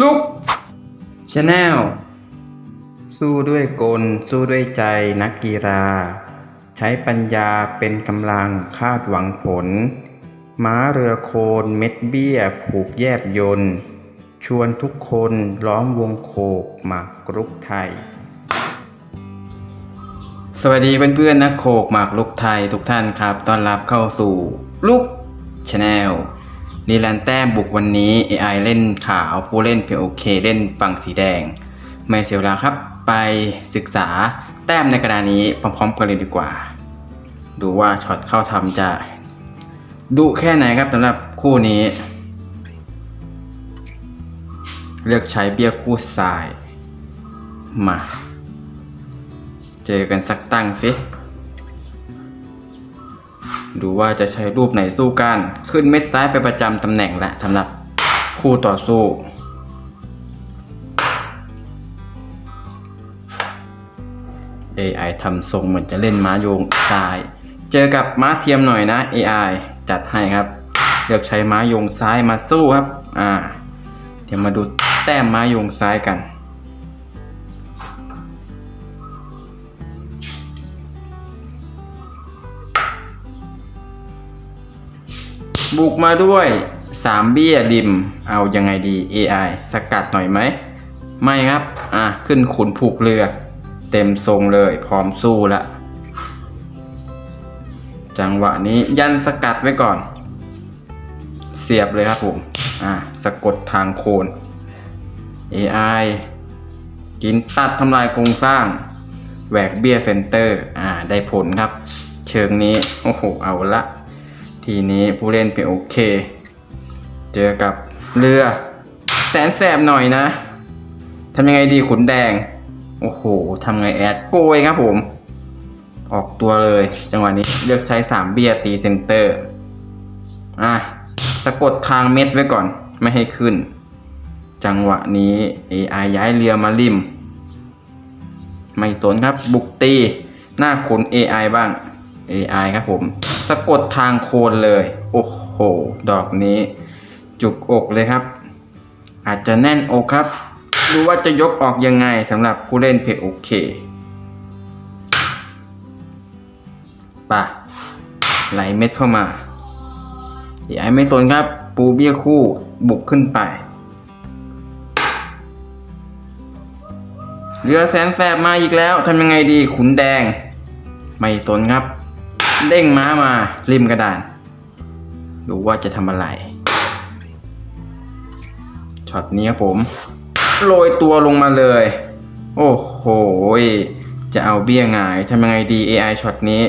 ลุกชาแนลสู้ด้วยกล สู้ด้วยใจนักกีฬา ใช้ปัญญาเป็นกำลังคาดหวังผล ม้าเรือโคนเม็ดเบี้ย ผูกแยบยนต์ชวนทุกคนล้อมวงโคกหมากรุกไทย สวัสดีเพื่อนๆนักโคกหมากลุกไทยทุกท่านครับ ต้อนรับเข้าสู่ลุกชาแนล นีลันแต้มบุกวันนี้ AI เล่นขาวผู้เล่นเพโอเคเล่นฝั่งสีแดง ไม่เสียเวลาครับ ไปศึกษาแต้มในกระดานนี้พร้อมๆกันเลยดีกว่า ดูว่าช็อตเข้าทำจะดุแค่ไหนครับสำหรับคู่นี้ เลือกใช้เบี้ยคู่ทราย มา เจอกันสักตั้งสิ ดูว่าจะใช้รูปไหนสู้กัน ขึ้นเม็ดซ้ายไปประจำตำแหน่งและสำหรับคู่ต่อสู้ AI ทำทรงเหมือนจะเล่นม้าโยงซ้าย เจอกับม้าเทียมหน่อยนะ AI จัดให้ครับ เลือกใช้ม้าโยงซ้ายมาสู้ครับ อ่า เดี๋ยวมาดูแต้มม้าโยงซ้ายกัน บุกมาด้วย 3 เบี้ยริม เอายังไงดี AI สกัดหน่อยไหม ไม่ครับ อะ ขึ้นขุนผูกเรือ เต็มทรงเลย พร้อมสู้ละจังหวะนี้ยันสกัดไว้ก่อน เสียบเลยครับผม อะ สะกดทางโคน AI กินตัดทำลายโครงสร้างแหวกเบี้ยเซนเตอร์ อ่า ได้ผลครับ เชิงนี้ โอ้โห เอาละ ทีนี้ผู้เล่นเป็นโอเค เจอกับเรือ แสนแสบหน่อยนะทำยังไงดีขุนแดง โอ้โหทำไงแอดโกยครับผม ออกตัวเลย จังหวะนี้เลือกใช้ 3 เบียร์ตีเซนเตอร์ อะ สะกดทางเม็ดไว้ก่อนไม่ให้ขึ้น จังหวะนี้ AI ย้ายเรือมาริม ไม่สนครับบุกตี หน้าขุน AI บ้าง AI ครับผม สะกดทางโคนเลย โอ้โห ดอกนี้ จุกอกเลยครับ อาจจะแน่นอกครับ ดูว่าจะยกออกยังไงสำหรับผู้เล่นเพโอเคป่ะไหลเม็ดเข้ามา AI ไม่สนครับ ปูเบี้ยคู่บุกขึ้นไปเรือแสนแสบมาอีกแล้วทำยังไงดีขุนแดง ไม่สนครับ เด้งม้ามาริมกระดาน ดูว่าจะทำอะไร ช็อตนี้ครับผม โรยตัวลงมาเลย โอ้โห จะเอาเบี้ยงายทำยังไงดี AI ช็อตนี้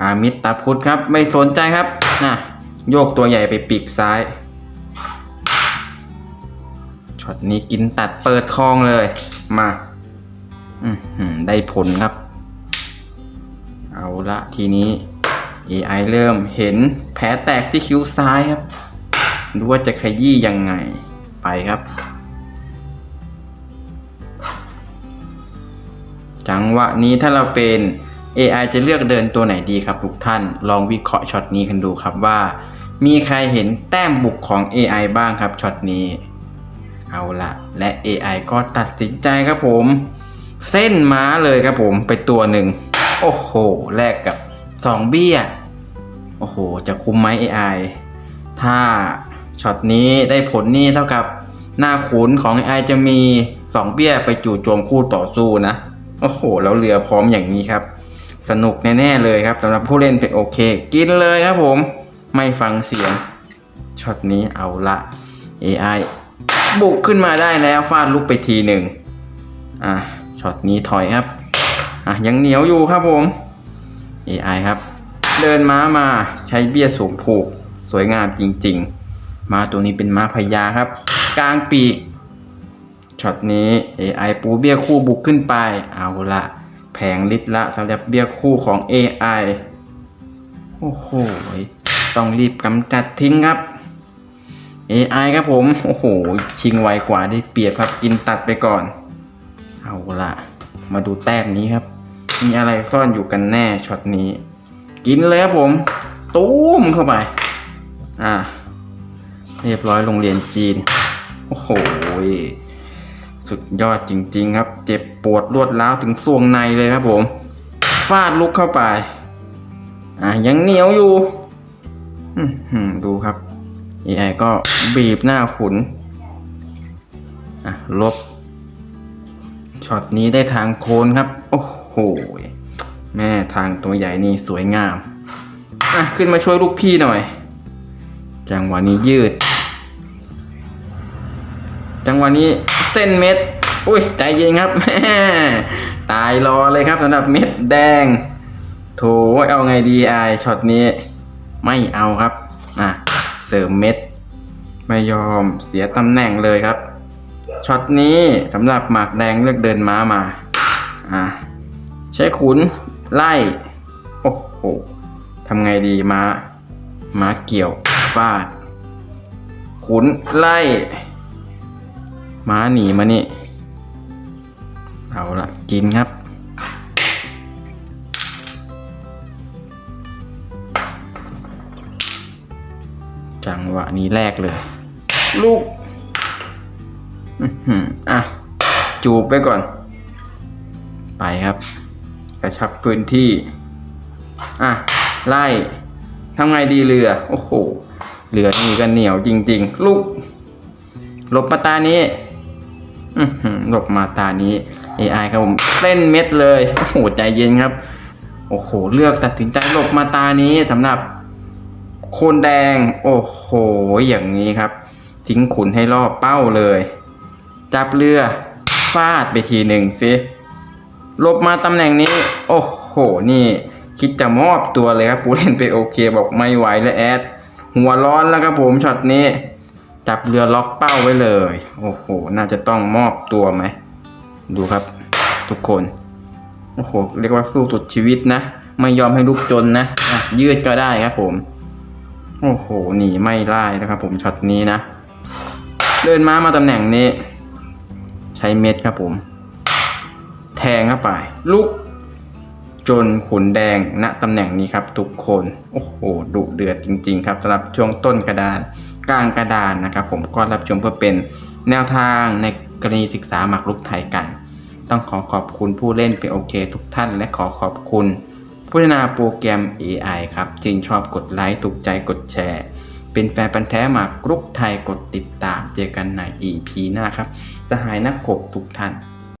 อามิตตาพุทธครับ ไม่สนใจครับนะโยกตัวใหญ่ไปปีกซ้าย ช็อตนี้กินตัดเปิดคลองเลย มาอืได้ผลครับ เอาละทีนี้ AI เริ่มเห็นแผลแตกที่คิ้วซ้ายครับ ดูว่าจะขยี้ยังไงไปครับ จังหวะนี้ถ้าเราเป็น AI จะเลือกเดินตัวไหนดีครับทุกท่าน ลองวิเคราะห์ช็อตนี้กันดูครับว่า มีใครเห็นแต้มบุกของ AI บ้างครับช็อตนี้ เอาละและ AI ก็ตัดสินใจครับผม เส้นม้าเลยครับผมไปตัวหนึ่ง โอ้โห แลกกับ 2 เบี้ย โอ้โห จะคุ้มไหม AI ถ้าช็อตนี้ได้ผลนี่เท่ากับหน้าขุนของ AI จะมี 2 เบี้ยไปจู่โจมคู่ต่อสู้นะ โอ้โห แล้วเรือพร้อมอย่างนี้ครับ สนุกแน่ๆเลยครับสำหรับผู้เล่นเป็นโอเค กินเลยครับผม ไม่ฟังเสียงช็อตนี้เอาละ AI บุกขึ้นมาได้แล้วฟาดลูกไปทีหนึ่งอะช็อตนี้ถอยครับ อะยังเหนียวอยู่ครับผม AI ครับ เดินม้ามาใช้เบี้ยสูงผูก สวยงามจริง ๆ ม้าตัวนี้เป็นม้าพญาครับ กลางปีกช็อตนี้ AI ปูเบี้ยคู่บุกขึ้นไป เอาละแผงลิตรละสำหรับเบี้ยคู่ของ AI โอ้โห ต้องรีบกำจัดทิ้งครับ AI ครับผม โอ้โห ชิงไวกว่าได้เปรียบครับ กินตัดไปก่อน เอาละมาดูแต้มนี้ครับ มีอะไรซ่อนอยู่กันแน่ช็อตนี้ กินเลยครับผม ตูมเข้าไป อ่า เรียบร้อยโรงเรียนจีน โอ้โห สุดยอดจริง ๆ ครับ เจ็บปวดรวดร้าวถึงสวงในเลยครับผม ฟาดลุกเข้าไป อะยังเหนียวอยู่ดูครับ AI ก็บีบหน้าขุน อะ ลบ ช็อตนี้ได้ทางโคนครับ โอ้โห แม่ทางตัวใหญ่นี่สวยงามอะขึ้นมาช่วยลูกพี่หน่อย จังหวะนี้ยืด จังหวะนี้เส้นเม็ด อุ้ยใจเย็นครับตายรอเลยครับสำหรับเม็ดแดง โถเอาไงดีไอช็อตนี้ ไม่เอาครับ อะ เสริมเม็ด ไม่ยอมเสียตำแหน่งเลยครับ ช็อตนี้สำหรับหมากแดงเลือกเดินม้ามา อะ ใช้ขุนไล่ โอ้โหทำไงดีม้าม้าเกี่ยวฟาด ขุนไล่ ม้าหนีมานี่ เอาละกินครับจังหวะนี้แรกเลย ลูกอือฮึอะ จูบไปก่อน ไปครับ กระชับพื้นที่อะไล่ทำไงดีเรือ โอ้โหเรือนี่ก็เหนียวจริง ๆ ลูกหลบมาตานี้หลบมาตานี้ AI ครับผมเส้นเม็ดเลยโอ้โหใจเย็นครับ โอ้โหเลือกตัดสินใจหลบมาตานี้สำหรับโคนแดง โอ้โห อย่างนี้ครับ ทิ้งขุนให้รอเป้าเลย จับเรือฟาดไปทีหนึ่งสิ ลบมาตำแหน่งนี้ โอ้โห นี่ คิดจะมอบตัวเลยครับปูเล่นไปโอเคบอกไม่ไหวแล้วแอด หัวร้อนแล้วครับผมช็อตนี้ จับเรือล็อกเป้าไว้เลย โอ้โห น่าจะต้องมอบตัวไหม ดูครับ ทุกคน โอ้โห เรียกว่าสู้สุดชีวิตนะ ไม่ยอมให้ลูกจนนะะยืดก็ได้ครับผม โอ้โห หนีไม่ได้นะครับผมช็อตนี้นะ เดินม้ามาตำแหน่งนี้ ใช้เม็ดครับผม แทงเข้าไป ลุก จนขุนแดงณตำแหน่งนี้ครับทุกคน โอ้โหดุเดือดจริง ๆ ครับสำหรับช่วงต้นกระดานกลางกระดานนะครับ ผมก็รับชมเพื่อเป็นแนวทางในกรณีศึกษาหมากรุกไทยกัน ต้องขอขอบคุณผู้เล่นเป็นโอเค ทุกท่านและขอขอบคุณผู้พัฒนาโปรแกรม AI ครับจึงชอบกดไลค์ถูกใจกดแชร์ เป็นแฟนปันธ์แท้หมากรุกไทยกดติดตาม เจอกันใน EP หน้าครับ สหายนักกบทุกท่าน